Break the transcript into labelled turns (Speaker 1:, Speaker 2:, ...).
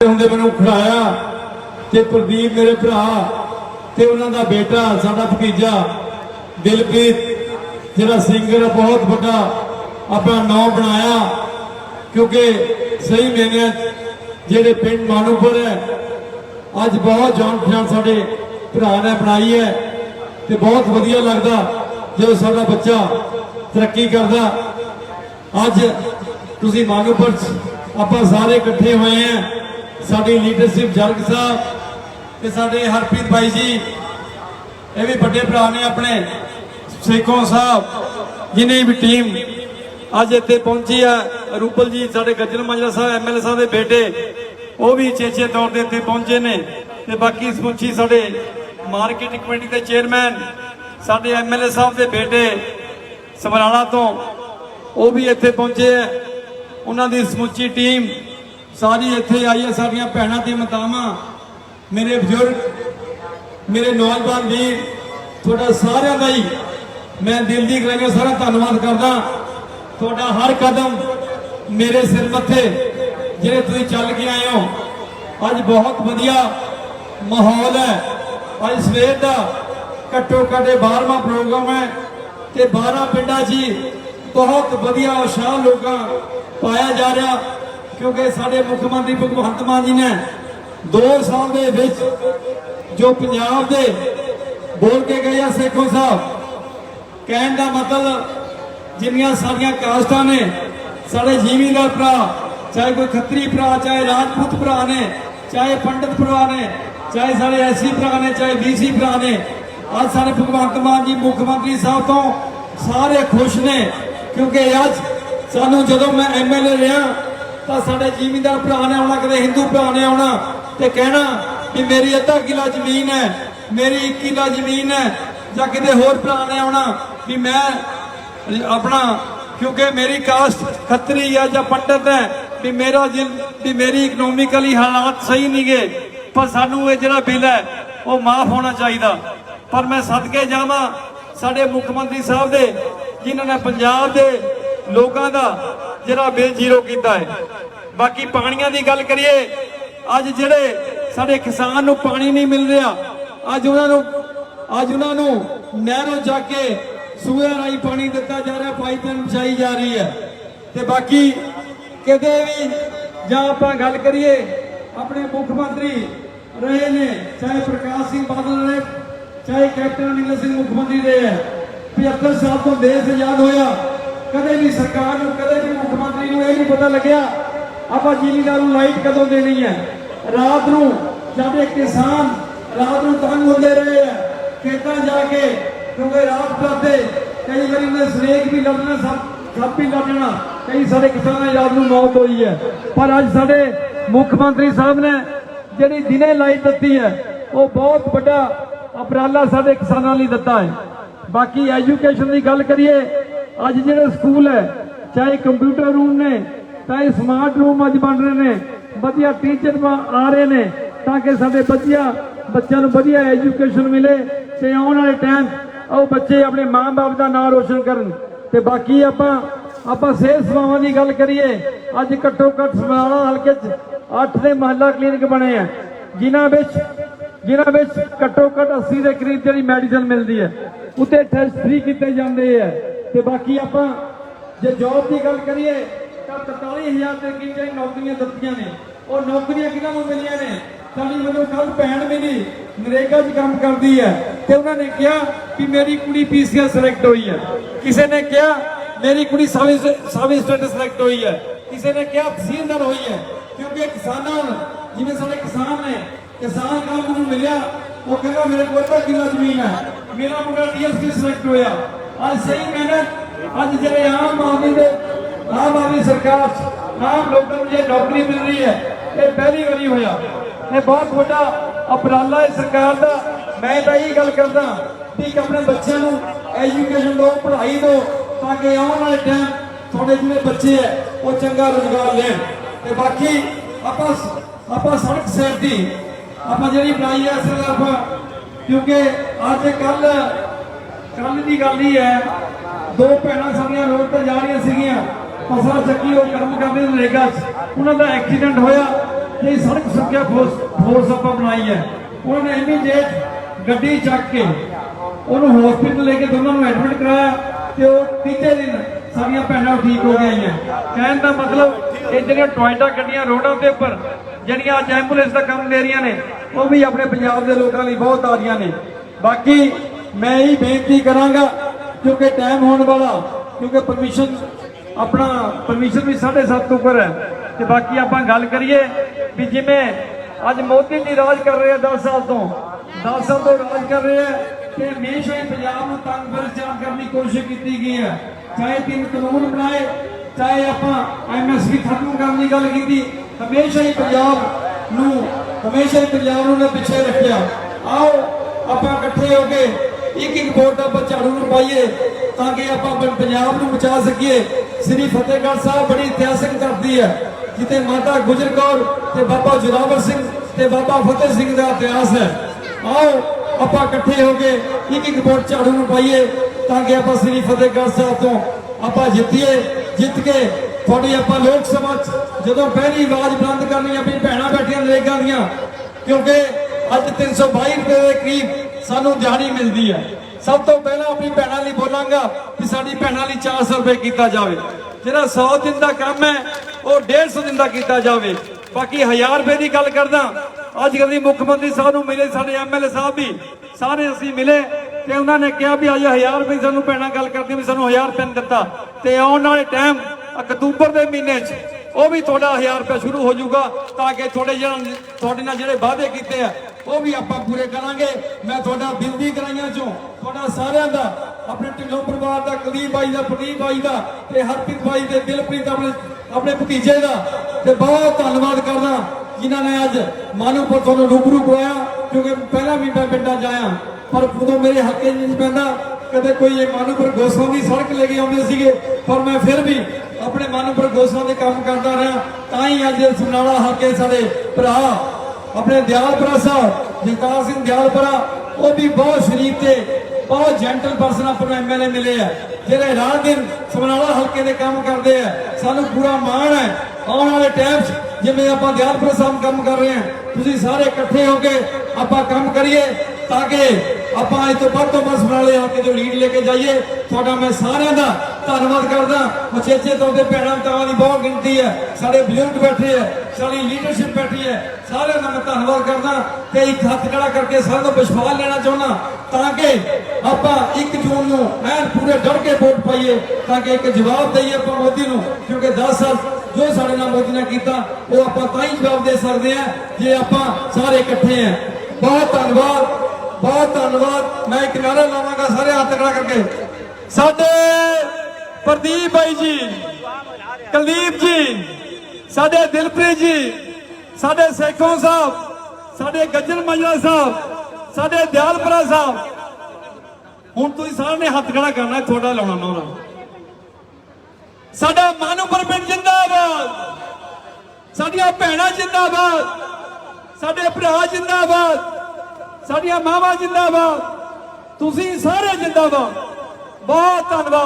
Speaker 1: ਹੁੰਦੇ ਮੈਨੂੰ ਖੜਾਇਆ ਤੇ ਪ੍ਰਦੀਪ ਮੇਰੇ ਭਰਾ ਤੇ ਉਹਨਾਂ ਦਾ ਬੇਟਾ, ਸਾਡਾ ਭਤੀਜਾ ਦਿਲਪ੍ਰੀਤ, ਜਿਹੜਾ ਸਿੰਗਰ ਹੈ ਬਹੁਤ ਵੱਡਾ ਆਪਣਾ ਨਾਮ ਬਣਾਇਆ ਕਿਉਂਕਿ ਸਹੀ ਮੈਨੇ ਜਿਹੜੇ ਪਿੰਡ ਮਾਨੂਪੁਰ ਹੈ, ਅੱਜ ਬਹੁਤ ਜਾਣ ਪਛਾਣ ਸਾਡੇ ਭਰਾ ਨੇ ਬਣਾਈ ਹੈ ਤੇ ਬਹੁਤ ਵਧੀਆ ਲੱਗਦਾ ਜਦੋਂ ਸਾਡਾ ਬੱਚਾ ਤਰੱਕੀ ਕਰਦਾ। ਅੱਜ ਤੁਸੀਂ ਮਾਨੂਪੁਰ ਆਪਾਂ ਸਾਰੇ ਇਕੱਠੇ ਹੋਏ ਆ ਸਾਡੀ ਲੀਡਰਸ਼ਿਪ ਜਰਗ ਸਾਹਿਬ ਤੇ ਸਾਡੇ ਹਰਪ੍ਰੀਤ ਭਾਈ ਜੀ, ਇਹ ਵੀ ਵੱਡੇ ਭਰਾ ਨੇ ਆਪਣੇ, ਸੇਖੋਂ ਸਾਹਿਬ, ਜਿਨੇ ਵੀ ਟੀਮ ਅੱਜ ਇੱਥੇ ਪਹੁੰਚੀ ਆ ਰੂਪਲ ਜੀ ਸਾਡੇ ਗੱਜਰ ਮਾਜਰਾ ਸਾਹਿਬ ਐਮਐਲਏ ਸਾਹਿਬ ਦੇ ਬੇਟੇ, ਉਹ ਵੀ ਚੇਚੇ ਤੌਰ ਤੇ ਇੱਥੇ ਪਹੁੰਚੇ ਨੇ ਤੇ ਬਾਕੀ ਸਮੁੱਚੀ ਸਾਡੇ ਮਾਰਕੀਟ ਕਮੇਟੀ ਦੇ ਚੇਅਰਮੈਨ ਸਾਡੇ ਐਮਐਲਏ ਸਾਹਿਬ ਦੇ ਬੇਟੇ ਸਮਰਾਲਾ ਤੋਂ, ਉਹ ਵੀ ਇੱਥੇ ਪਹੁੰਚੇ ਹੈ ਉਹਨਾਂ ਦੀ ਸਮੁੱਚੀ ਟੀਮ ਸਾਰੀ ਇੱਥੇ ਆਈ ਹੈ, ਸਾਡੀਆਂ ਭੈਣਾਂ ਤੇ ਮਾਤਾਵਾਂ, ਮੇਰੇ ਬਜ਼ੁਰਗ, ਮੇਰੇ ਨੌਜਵਾਨ ਵੀਰ, ਤੁਹਾਡਾ ਸਾਰਿਆਂ ਦਾ ਹੀ ਮੈਂ ਦਿਲ ਦੀ ਗਰਾਈਆਂ ਸਾਰਾ ਧੰਨਵਾਦ ਕਰਦਾ। ਤੁਹਾਡਾ ਹਰ ਕਦਮ ਮੇਰੇ ਸਿਰ ਮੱਥੇ, ਜਿਹੜੇ ਤੁਸੀਂ ਚੱਲ ਕੇ ਆਏ ਹੋ, ਅੱਜ ਬਹੁਤ ਵਧੀਆ ਮਾਹੌਲ ਹੈ। ਅੱਜ ਸਵੇਰ ਦਾ ਘੱਟੋ ਘੱਟ ਇਹ 12ਵਾਂ ਪ੍ਰੋਗਰਾਮ ਹੈ ਤੇ 12 ਪਿੰਡਾਂ 'ਚ ਹੀ ਬਹੁਤ ਵਧੀਆ ਉਤਸ਼ਾਹ ਲੋਕਾਂ ਪਾਇਆ ਜਾ ਰਿਹਾ। ਕਿਉਂਕਿ ਸਾਡੇ ਮੁੱਖ ਮੰਤਰੀ ਭਗਵੰਤ ਮਾਨ ਜੀ ਨੇ 2 ਸਾਲ ਦੇ ਵਿੱਚ ਜੋ ਪੰਜਾਬ ਦੇ ਬੋਲ ਕੇ ਗਏ ਆ ਸੇਖੋ ਸਾਹਿਬ, ਕਹਿਣ ਦਾ ਮਤਲਬ ਜਿੰਨੀਆਂ ਸਾਡੀਆਂ ਕਾਸਟਾਂ ਨੇ, ਸਾਡੇ ਜ਼ਿਮੀਂਦਾਰ ਭਰਾ, ਚਾਹੇ ਕੋਈ ਖੱਤਰੀ ਭਰਾ, ਚਾਹੇ ਰਾਜਪੂਤ ਭਰਾ ਨੇ, ਚਾਹੇ ਪੰਡਤ ਭਰਾ ਨੇ, ਚਾਹੇ ਸਾਡੇ ਐਸਸੀ ਭਰਾ ਨੇ, ਚਾਹੇ ਬੀਸੀ ਭਰਾ ਨੇ, ਅੱਜ ਸਾਡੇ ਭਗਵੰਤ ਮਾਨ ਜੀ ਮੁੱਖ ਮੰਤਰੀ ਸਾਹਿਬ ਤੋਂ ਸਾਰੇ ਖੁਸ਼ ਨੇ, ਕਿਉਂਕਿ ਅੱਜ ਸਾਨੂੰ ਜਦੋਂ ਮੈਂ ਐਮਐਲਏ ਰਿਹਾ ਤਾਂ ਸਾਡੇ ਜ਼ਿਮੀਂਦਾਰ ਭਰਾ ਨੇ ਆਉਣਾ, ਕਦੇ ਹਿੰਦੂ ਭਰਾ ਨੇ ਆਉਣਾ ਤੇ ਕਹਿਣਾ ਕਿ ਮੇਰੀ ਅੱਧਾ ਕਿਲਾ ਜ਼ਮੀਨ ਹੈ, ਮੇਰੀ 1 ਕਿਲਾ ਜ਼ਮੀਨ ਹੈ ਜਾਂ ਕਿਤੇ ਹੋਰ ਭਰਾ ਨੇ ਆਉਣਾ ਵੀ ਮੈਂ ਆਪਣਾ, ਕਿਉਂਕਿ ਮੇਰੀ ਕਾਸਟ ਖੱਤਰੀ ਹੈ ਜਾਂ ਪੰਡਤ ਹੈ, ਵੀ ਮੇਰਾ ਜਿਲ ਵੀ ਮੇਰੀ ਇਕਨੋਮਿਕਲੀ ਹਾਲਾਤ ਸਹੀ ਨਹੀਂਗੇ ਪਰ ਸਾਨੂੰ ਇਹ ਜਿਹੜਾ ਬਿੱਲ ਹੈ, ਉਹ ਮਾਫ ਹੋਣਾ ਚਾਹੀਦਾ। ਪਰ ਮੈਂ ਸਦਕੇ ਜਾਵਾਂ, ਸਾਡੇ ਮੁੱਖ ਮੰਤਰੀ ਸਾਹਿਬ ਦੇ, ਜਿਨ੍ਹਾਂ ਨੇ ਪੰਜਾਬ ਦੇ ਲੋਕਾਂ ਦਾ ਜਿਹੜਾ ਬਿੱਲ ਜ਼ੀਰੋ ਕੀਤਾ ਹੈ। ਬਾਕੀ ਪਾਣੀਆਂ ਦੀ ਗੱਲ ਕਰੀਏ, ਅੱਜ ਜਿਹੜੇ ਸਾਡੇ ਕਿਸਾਨ ਨੂੰ ਪਾਣੀ ਨਹੀਂ ਮਿਲ ਰਿਹਾ, ਅੱਜ ਉਹਨਾਂ ਨੂੰ ਅੱਜ ਉਹਨਾਂ ਨੂੰ ਨਹਿਰੋਂ ਜਾ ਕੇ ਸੂਏ ਰਾਹੀਂ ਪਾਣੀ ਦਿੱਤਾ ਜਾ ਰਿਹਾ ਪਾਈਪਲਾਈਨ ਵਿਛਾਈ ਜਾ ਰਹੀ ਹੈ। ਤੇ ਬਾਕੀ ਕਿਤੇ ਵੀ ਜਾਂ ਆਪਾਂ ਗੱਲ ਕਰੀਏ, ਆਪਣੇ ਮੁੱਖ ਮੰਤਰੀ ਰਹੇ ਨੇ, ਚਾਹੇ ਪ੍ਰਕਾਸ਼ ਸਿੰਘ ਬਾਦਲ ਰਹੇ, ਚਾਹੇ ਕੈਪਟਨ ਅਮਰਿੰਦਰ ਸਿੰਘ ਮੁੱਖ ਮੰਤਰੀ ਰਹੇ ਹੈ। 75 ਸਾਲ ਤੋਂ ਦੇਸ਼ ਆਜ਼ਾਦ ਹੋਇਆ, ਕਦੇ ਵੀ ਸਰਕਾਰ ਨੂੰ, ਕਦੇ ਵੀ ਪਤਾ ਲੱਗਿਆ, ਆਪਾਂ ਜ਼ਿਮੀਂਦਾਰ ਨੂੰ ਲਾਈਟ ਕਦੋਂ ਦੇਣੀ ਹੈ? ਰਾਤ ਨੂੰ ਸਾਡੇ ਕਿਸਾਨ ਰਾਤ ਨੂੰ ਤੰਗ ਹੁੰਦੇ ਰਹੇ ਆ ਖੇਤਾਂ ਜਾ ਕੇ, ਕਿਉਂਕਿ ਰਾਤ ਪਰਾਤੇ ਕਈ ਵਾਰੀ ਨੇ ਸਨੇਕ ਵੀ ਲੜਨਾ ਸੱਪ ਸੱਪ ਵੀ ਲੜਨਾ ਕਈ ਸਾਡੇ ਕਿਸਾਨਾਂ ਦੀ ਨੂੰ ਮੌਤ ਹੋਈ ਹੈ। ਪਰ ਅੱਜ ਸਾਡੇ ਮੁੱਖ ਮੰਤਰੀ ਸਾਹਿਬ ਨੇ ਜਿਹੜੀ ਦਿਨੇ ਲਾਈਟ ਦਿੱਤੀ ਹੈ, ਉਹ ਬਹੁਤ ਵੱਡਾ ਉਪਰਾਲਾ ਸਾਡੇ ਕਿਸਾਨਾਂ ਲਈ ਦਿੱਤਾ ਹੈ। ਬਾਕੀ ਐਜੂਕੇਸ਼ਨ ਦੀ ਗੱਲ ਕਰੀਏ, ਅੱਜ ਜਿਹੜੇ ਸਕੂਲ ਹੈ ਚਾਹੇ ਕੰਪਿਊਟਰ ਰੂਮ ਨੇ, ਚਾਹੇ ਸਮਾਰਟ ਰੂਮ ਅੱਜ ਬਣ ਰਹੇ ਨੇ, ਵਧੀਆ ਟੀਚਰ ਆ ਰਹੇ ਨੇ, ਤਾਂ ਕਿ ਸਾਡੇ ਬੱਚਿਆਂ ਬੱਚਿਆਂ ਨੂੰ ਵਧੀਆ ਐਜੂਕੇਸ਼ਨ ਮਿਲੇ ਤੇ ਆਉਣ ਵਾਲੇ ਟਾਈਮ ਉਹ ਬੱਚੇ ਆਪਣੇ ਮਾਂ-ਬਾਪ ਦਾ ਨਾਮ ਰੋਸ਼ਨ ਕਰਨ। ਤੇ ਬਾਕੀ ਆਪਾਂ ਆਪਾਂ ਸਿਹਤ ਸੇਵਾਵਾਂ ਦੀ ਗੱਲ ਕਰੀਏ, ਅੱਜ ਘੱਟੋ ਘੱਟ ਸਮਰਾਲਾ ਹਲਕੇ 'ਚ 8 ਦੇ ਮਹੱਲਾ ਕਲੀਨਿਕ ਬਣੇ ਆ, ਜਿਨ੍ਹਾਂ ਵਿੱਚ ਜਿਨ੍ਹਾਂ ਵਿੱਚ ਘੱਟੋ ਘੱਟ 80 ਦੇ ਕਰੀਬ ਜਿਹੜੀ ਮੈਡੀਸਨ ਮਿਲਦੀ ਹੈ, ਉੱਤੇ ਟੈਸਟ ਫ੍ਰੀ ਕੀਤੇ ਜਾਂਦੇ ਆ। ਤੇ ਬਾਕੀ ਆਪਾਂ ਜੇ ਜੌਬ ਦੀ ਗੱਲ ਕਰੀਏ, ਤਾਂ 43000 ਦੇ ਕਰੀਬ ਜਿਹੜੀ ਨੌਕਰੀਆਂ ਦਿੱਤੀਆਂ ਨੇ। ਉਹ ਨੌਕਰੀਆਂ ਕਿਹਨਾਂ ਨੂੰ ਮਿਲੀਆਂ ਨੇ? ਸਾਡੀ ਮੈਨੂੰ ਕੱਲ ਭੈਣ ਮੇਰੀ ਨਰੇਗਾ 'ਚ ਕੰਮ ਕਰਦੀ ਹੈ ਤੇ ਉਹਨਾਂ ਨੇ ਕਿਹਾ ਕਿ ਮੇਰੀ ਕੁੜੀ ਪੀਸੀਐਸ ਸਿਲੈਕਟ ਹੋਈ ਹੈ। ਕਿਸੇ ਨੇ ਕਿਹਾ, ਮੇਰੀ ਕੁੜੀ ਸਾਵੀ ਸਾਵੀ ਸਟੇਟਸ ਸਿਲੈਕਟ ਹੋਈ ਹੈ। ਕਿਸੇ ਨੇ ਕਿਹਾ ਤਹਿਸੀਲਦਾਰ ਹੋਈ ਹੈ। ਕਿਉਂਕਿ ਕਿਸਾਨਾਂ ਨੂੰ ਜਿਵੇਂ ਸਾਡੇ ਕਿਸਾਨ ਨੇ, ਕਿਸਾਨ ਕੰਮ ਨੂੰ ਮਿਲਿਆ, ਉਹ ਕਹਿੰਦਾ, ਮੇਰੇ ਕੋਲ ਤਾਂ ਕਿੰਨਾ ਜ਼ਮੀਨ ਹੈ। ਮੇਰਾ ਮੁੰਡਾ ਡੀਐਸਪੀ ਸਿਲੈਕਟ ਹੋਇਆ। ਅੱਜ ਸਹੀ ਮਿਹਨਤ ਅੱਜ ਜਿਹੜੇ ਆਮ ਆਦਮੀ ਦੇ, ਆਮ ਆਦਮੀ ਸਰਕਾਰ, ਆਮ ਲੋਕਾਂ ਨੂੰ ਜੇ ਨੌਕਰੀ ਮਿਲ ਰਹੀ ਹੈ, ਇਹ ਪਹਿਲੀ ਵਾਰੀ ਹੋਇਆ। ਇਹ ਬਹੁਤ ਵੱਡਾ ਉਪਰਾਲਾ ਹੈ ਸਰਕਾਰ ਦਾ। ਮੈਂ ਤਾਂ ਇਹ ਗੱਲ ਕਰਦਾ ਕਿ ਆਪਣੇ ਬੱਚਿਆਂ ਨੂੰ ਐਜੂਕੇਸ਼ਨ ਦਿਓ, ਪੜ੍ਹਾਈ ਦਿਓ, ਤਾਂ ਕਿ ਆਉਣ ਵਾਲੇ ਟਾਈਮ ਤੁਹਾਡੇ ਜਿਹੜੇ ਬੱਚੇ ਹੈ, ਉਹ ਚੰਗਾ ਰੋਜ਼ਗਾਰ ਲੈਣ। ਤੇ ਬਾਕੀ ਆਪਾਂ ਆਪਾਂ ਸੜਕ ਸੇਫਟੀ ਆਪਾਂ ਜਿਹੜੀ ਬਣਾਈ ਹੈ ਸਿਰਫ ਆਪਾਂ ਕਿਉਂਕਿ ਅੱਜ ਕੱਲ ਕੱਲ ਦੀ ਗੱਲ ਹੀ ਹੈ, ਦੋ ਭੈਣਾਂ ਸਾਡੀਆਂ ਰੋਡ ਤੇ ਜਾ ਰਹੀਆਂ ਸੀਗੀਆਂ, ਫਸਲਾਂ ਚੱਕੀ, ਉਹ ਕੰਮ ਕਰਦੇ ਨਰੇਗਾ 'ਚ। ਉਹਨਾਂ ਦਾ ਐਕਸੀਡੈਂਟ ਹੋਇਆ
Speaker 2: ਤੇ ਸੜਕ ਸੁਰੱਖਿਆ ਫੋਰਸ ਫੋਰਸ ਆਪਾਂ ਬਣਾਈ ਹੈ। ਉਹਨਾਂ ਨੇ ਇਮੀਡੀਏਟ ਗੱਡੀ ਚੱਕ ਕੇ ਉਹਨੂੰ ਹਸਪੀਟਲ ਲੈ ਕੇ ਦੋਨਾਂ ਨੂੰ ਐਡਮਿਟ ਕਰਾਇਆ ਤੇ ਉਹ ਤੀਜੇ ਦਿਨ ਸਾਡੀਆਂ ਭੈਣਾਂ ਠੀਕ ਹੋ ਗਈਆਂ। ਕਹਿਣ ਦਾ ਮਤਲਬ, ਇਹ ਜਿਹੜੀਆਂ ਟੋਇਟਾ ਗੱਡੀਆਂ ਰੋਡਾਂ ਦੇ ਉੱਪਰ, ਜਿਹੜੀਆਂ ਅੱਜ ਐਂਬੂਲੈਂਸ ਦਾ ਕੰਮ ਲੈ ਰਹੀਆਂ ਨੇ, ਉਹ ਵੀ ਆਪਣੇ ਪੰਜਾਬ ਦੇ ਲੋਕਾਂ ਲਈ ਬਹੁਤ ਆ ਰਹੀਆਂ ਨੇ। ਬਾਕੀ ਮੈਂ ਇਹ ਬੇਨਤੀ ਕਰਾਂਗਾ, ਕਿਉਂਕਿ ਟਾਈਮ ਹੋਣ ਵਾਲਾ, ਕਿਉਂਕਿ ਪਰਮਿਸ਼ਨ ਆਪਣਾ ਪਰਮਿਸ਼ਨ ਵੀ 7.5 ਉੱਪਰ ਹੈ। ਤੇ ਬਾਕੀ ਆਪਾਂ ਗੱਲ ਕਰੀਏ ਵੀ ਜਿਵੇਂ ਅੱਜ ਮੋਦੀ ਜੀ ਰਾਜ ਕਰ ਰਹੇ ਆ 10 ਸਾਲ ਤੋਂ। 10 ਸਾਲ ਤੋਂ ਰਾਜ ਕਰ ਰਹੇ ਆ ਤੇ ਹਮੇਸ਼ਾ ਹੀ ਪੰਜਾਬ ਨੂੰ ਤੰਗ ਪਰੇਸ਼ਾਨ ਕਰਨ ਦੀ ਕੋਸ਼ਿਸ਼ ਕੀਤੀ ਗਈ ਹੈ। ਚਾਹੇ ਤਿੰਨ ਕਾਨੂੰਨ ਬਣਾਏ, ਚਾਹੇ ਆਪਾਂ ਐਮਐਸਪੀ ਖਤਮ ਕਰਨ ਦੀ ਗੱਲ ਕੀਤੀ, ਹਮੇਸ਼ਾ ਹੀ ਪੰਜਾਬ ਨੂੰ, ਹਮੇਸ਼ਾ ਹੀ ਪੰਜਾਬ ਨੂੰ ਪਿੱਛੇ ਰੱਖਿਆ। ਆਓ, ਆਪਾਂ ਇਕੱਠੇ ਹੋ ਕੇ ਇੱਕ ਇੱਕ ਵੋਟ ਆਪਾਂ ਝਾੜੂ ਨੂੰ ਪਾਈਏ ਤਾਂ ਕਿ ਆਪਾਂ ਪੰਜਾਬ ਨੂੰ ਬਚਾ ਸਕੀਏ। ਸ੍ਰੀ ਫਤਿਹਗੜ੍ਹ ਸਾਹਿਬ ਬੜੀ ਇਤਿਹਾਸਕ ਧਰਤੀ ਹੈ। ਜਿੱਥੇ ਮਾਤਾ ਗੁਜਰ ਕੌਰ ਤੇ ਬਾਬਾ ਜੋਰਾਵਰ ਸਿੰਘ ਤੇ ਬਾਬਾ ਫਤਿਹ ਸਿੰਘ ਦਾ ਇਤਿਹਾਸ ਹੈ। ਆਓ, ਆਪਾਂ ਇਕੱਠੇ ਹੋ ਕੇ ਇੱਕ ਇੱਕ ਵੋਟ ਝਾੜੂ ਨੂੰ ਪਾਈਏ ਤਾਂ ਕਿ ਆਪਾਂ ਸ੍ਰੀ ਫਤਿਹਗੜ੍ਹ ਸਾਹਿਬ ਤੋਂ ਆਪਾਂ ਜਿੱਤੀਏ। ਜਿੱਤ ਕੇ ਤੁਹਾਡੀ ਆਪਾਂ ਲੋਕ ਸਭਾ 'ਚ ਜਦੋਂ ਪਹਿਲੀ ਆਵਾਜ਼ ਬੁਲੰਦ ਕਰਨੀ ਆਪਣੀ ਭੈਣਾਂ ਬੈਠੀਆਂ ਨਰੇਗਾ ਦੀਆਂ, ਕਿਉਂਕਿ ਅੱਜ 322 ਰੁਪਏ ਦੇ ਕਰੀਬ ਸਾਨੂੰ ਦਿਹਾੜੀ ਮਿਲਦੀ ਹੈ। ਸਭ ਤੋਂ ਪਹਿਲਾਂ ਆਪਣੀ ਭੈਣਾਂ ਲਈ ਬੋਲਾਂਗਾ ਕਿ ਸਾਡੀ ਭੈਣਾਂ ਲਈ 400 ਰੁਪਏ ਕੀਤਾ ਜਾਵੇ। ਜਿਹੜਾ 100 ਦਿਨ ਦਾ ਕੰਮ ਹੈ, ਉਹ 150 ਦਿਨ ਦਾ ਕੀਤਾ ਜਾਵੇ। ਬਾਕੀ 1000 ਰੁਪਏ ਦੀ ਗੱਲ ਕਰਦਾ, ਅੱਜ ਕੱਲ੍ਹ ਦੀ ਮੁੱਖ ਮੰਤਰੀ ਸਾਹਿਬ ਨੂੰ ਮਿਲੇ, ਸਾਡੇ ਐਮਐਲਏ ਸਾਹਿਬ ਵੀ, ਸਾਰੇ ਅਸੀਂ ਮਿਲੇ ਤੇ ਉਹਨਾਂ ਨੇ ਕਿਹਾ ਵੀ ਅੱਜ 1000 ਰੁਪਏ ਸਾਨੂੰ ਭੈਣਾਂ ਗੱਲ ਕਰਦੀਆਂ ਵੀ ਸਾਨੂੰ 1000 ਰੁਪਏ ਦਿੱਤਾ। ਤੇ ਆਉਣ ਵਾਲੇ ਟਾਈਮ ਅਕਤੂਬਰ ਦੇ ਮਹੀਨੇ 'ਚ, ਉਹ ਵੀ ਤੁਹਾਡਾ 1000 ਰੁਪਏ ਸ਼ੁਰੂ ਹੋ ਜਾਊਗਾ ਤਾਂ ਕਿ ਤੁਹਾਡੇ ਜਿਹੜਾ ਤੁਹਾਡੇ ਨਾਲ ਜਿਹੜੇ ਵਾਅਦੇ ਕੀਤੇ ਆ ਉਹ ਵੀ ਆਪਾਂ ਪੂਰੇ ਕਰਾਂਗੇ। ਮੈਂ ਤੁਹਾਡਾ ਦਿਲ ਦੀ ਕਰਾਈਆਂ ਚੋਂ। ਤੁਹਾਡਾ ਸਾਰਿਆਂ ਦਾ, ਆਪਣੇ ਢਿੱਲੋਂ ਪਰਿਵਾਰ ਦਾ, ਕੁਲਦੀਪ ਬਾਈ ਦਾ ਪ੍ਰਦੀਪ ਬਾਈ ਦਾ ਤੇ ਹਰਪ੍ਰੀਤ ਬਾਈ ਦੇ, ਦਿਲਪ੍ਰੀਤ ਆਪਣੇ ਆਪਣੇ ਭਤੀਜੇ ਦਾ। ਤੇ ਬਹੁਤ ਧੰਨਵਾਦ ਕਰਦਾ ਜਿਨ੍ਹਾਂ ਨੇ ਅੱਜ ਮਾਨੂਪੁਰ ਤੁਹਾਨੂੰ ਰੂਬਰੂ ਕਰਾਇਆ ਕਿਉਂਕਿ ਪਹਿਲਾਂ ਵੀ ਮੈਂ ਪਿੰਡਾਂ 'ਚ ਆਇਆ। ਪਰ ਉਦੋਂ ਮੇਰੇ ਹੱਕੇ ਨਹੀਂ ਪੈਂਦਾ। ਕਦੇ ਕੋਈ ਇਹ ਮਾਨੂਪੁਰ ਗੋਸਲਾਂ ਦੀ ਸੜਕ ਲੈ ਕੇ ਆਉਂਦੇ ਸੀਗੇ, ਪਰ ਮੈਂ ਫਿਰ ਵੀ ਆਪਣੇ ਮਾਨੂਪੁਰ ਗੋਸਲਾਂ ਦੇ ਕੰਮ ਕਰਦਾ ਰਿਹਾ। ਤਾਂ ਹੀ ਅੱਜ ਸੁਨਾਲਾ ਹੱਕੇ ਸਾਡੇ ਭਰਾ। ਆਪਣੇ ਦਿਆਲਪੁਰਾ ਸਾਹਿਬ, ਜਗਤਾਰ ਸਿੰਘ ਦਿਆਲਪੁਰਾ, ਉਹ ਵੀ ਬਹੁਤ ਸ਼ਰੀਫ ਤੇ ਬਹੁਤ ਜੈਂਟਲ ਪਰਸਨ ਆਪਾਂ ਐਮਐਲਏ ਮਿਲੇ ਆ। ਜਿਹੜੇ ਰਾਤ ਦਿਨ ਸਮਨਾਲਾ ਹਲਕੇ ਦੇ ਕੰਮ ਕਰਦੇ ਆ, ਸਾਨੂੰ ਪੂਰਾ ਮਾਣ ਹੈ। ਆਉਣ ਵਾਲੇ ਟਾਈਮ 'ਚ ਜਿਵੇਂ ਆਪਾਂ ਦਿਆਲਪੁਰਾ ਸਾਹਿਬ ਕੰਮ ਕਰ ਰਹੇ ਹਾਂ ਤੁਸੀਂ ਸਾਰੇ ਇਕੱਠੇ ਹੋ ਕੇ ਆਪਾਂ ਕੰਮ ਕਰੀਏ ਤਾਂ ਕਿ ਆਪਾਂ ਅੱਜ ਤੋਂ ਵੱਧ ਤੋਂ ਵੱਧ ਸਮਨਾਲੇ ਹਲਕੇ ਤੋਂ ਲੀਡ ਲੈ ਕੇ ਜਾਈਏ। ਤੁਹਾਡਾ ਮੈਂ ਸਾਰਿਆਂ ਦਾ ਧੰਨਵਾਦ ਕਰਦਾ ਉਚੇਚੇ ਤੌਰ ਤੇ ਭੈਣਾਂ ਭਰਾਵਾਂ ਦੀ ਬਹੁਤ ਗਿਣਤੀ ਹੈ। ਸਾਡੇ ਬਜ਼ੁਰਗ ਬੈਠੇ ਹੈ, ਸਾਡੀ ਲੀਡਰਸ਼ਿਪ ਬੈਠੀ ਹੈ। ਸਾਰਿਆਂ ਦਾ ਮੈਂ ਧੰਨਵਾਦ ਕਰਦਾ ਤੇ ਇੱਕ ਹੱਥ ਖੜਾ ਕਰਕੇ ਸਾਰਿਆਂ ਤੋਂ ਵਿਸ਼ਵਾਸ ਲੈਣਾ ਚਾਹੁੰਦਾ ਤਾਂ ਕਿ ਆਪਾਂ 1 ਜੂਨ ਨੂੰ ਐਨ ਪੂਰੇ ਡਟ ਕੇ ਵੋਟ ਪਾਈਏ, ਤਾਂ ਕਿ ਇੱਕ ਜਵਾਬ ਦਈਏ ਆਪਾਂ ਮੋਦੀ ਨੂੰ, ਕਿਉਂਕਿ 10 ਸਾਲ ਜੋ ਸਾਡੇ ਨਾਲ ਮੋਦੀ ਨੇ ਕੀਤਾ, ਉਹ ਆਪਾਂ ਤਾਂ ਹੀ ਜਵਾਬ ਦੇ ਸਕਦੇ ਆ ਜੇ ਆਪਾਂ ਸਾਰੇ ਇਕੱਠੇ ਆ ਬਹੁਤ ਧੰਨਵਾਦ ਬਹੁਤ ਧੰਨਵਾਦ। ਮੈਂ ਇੱਕ ਨਾਰਾ ਲਾਵਾਂਗਾ, ਸਾਰੇ ਹੱਥ ਖੜਾ ਕਰਕੇ। ਸਾਡੇ ਪ੍ਰਦੀਪ ਬਾਈ ਜੀ ਕੁਲਦੀਪ ਜੀ ਸਾਡੇ ਦਿਲਪ੍ਰੀਤ ਜੀ ਸਾਡੇ ਸੇਖੋਂ ਸਾਹਿਬ ਸਾਡੇ ਗੱਜਣ ਮਜਰਾ ਸਾਹਿਬ ਸਾਡੇ ਦਿਆਲਪੁਰਾ ਸਾਹਿਬ। ਹੁਣ ਤੁਸੀਂ ਸਾਰਿਆਂ ਨੇ ਹੱਥ ਖੜਾ ਕਰਨਾ ਹੈ, ਤੁਹਾਡਾ ਲਾਉਣਾ ਨਾ ਉਹਨਾਂ ਸਾਡਾ ਮਾਨੂਪੁਰ ਪਿੰਡ ਜਿੰਦਾਬਾਦ। ਸਾਡੀਆਂ ਭੈਣਾਂ ਜਿੰਦਾਬਾਦ। ਸਾਡੇ ਭਰਾ ਜਿੰਦਾਬਾਦ। ਸਾਡੀਆਂ ਮਾਵਾਂ ਜਿੰਦਾਬਾਦ। ਤੁਸੀਂ ਸਾਰੇ ਜਿੰਦਾਬਾਦ। ਬਹੁਤ ਧੰਨਵਾਦ।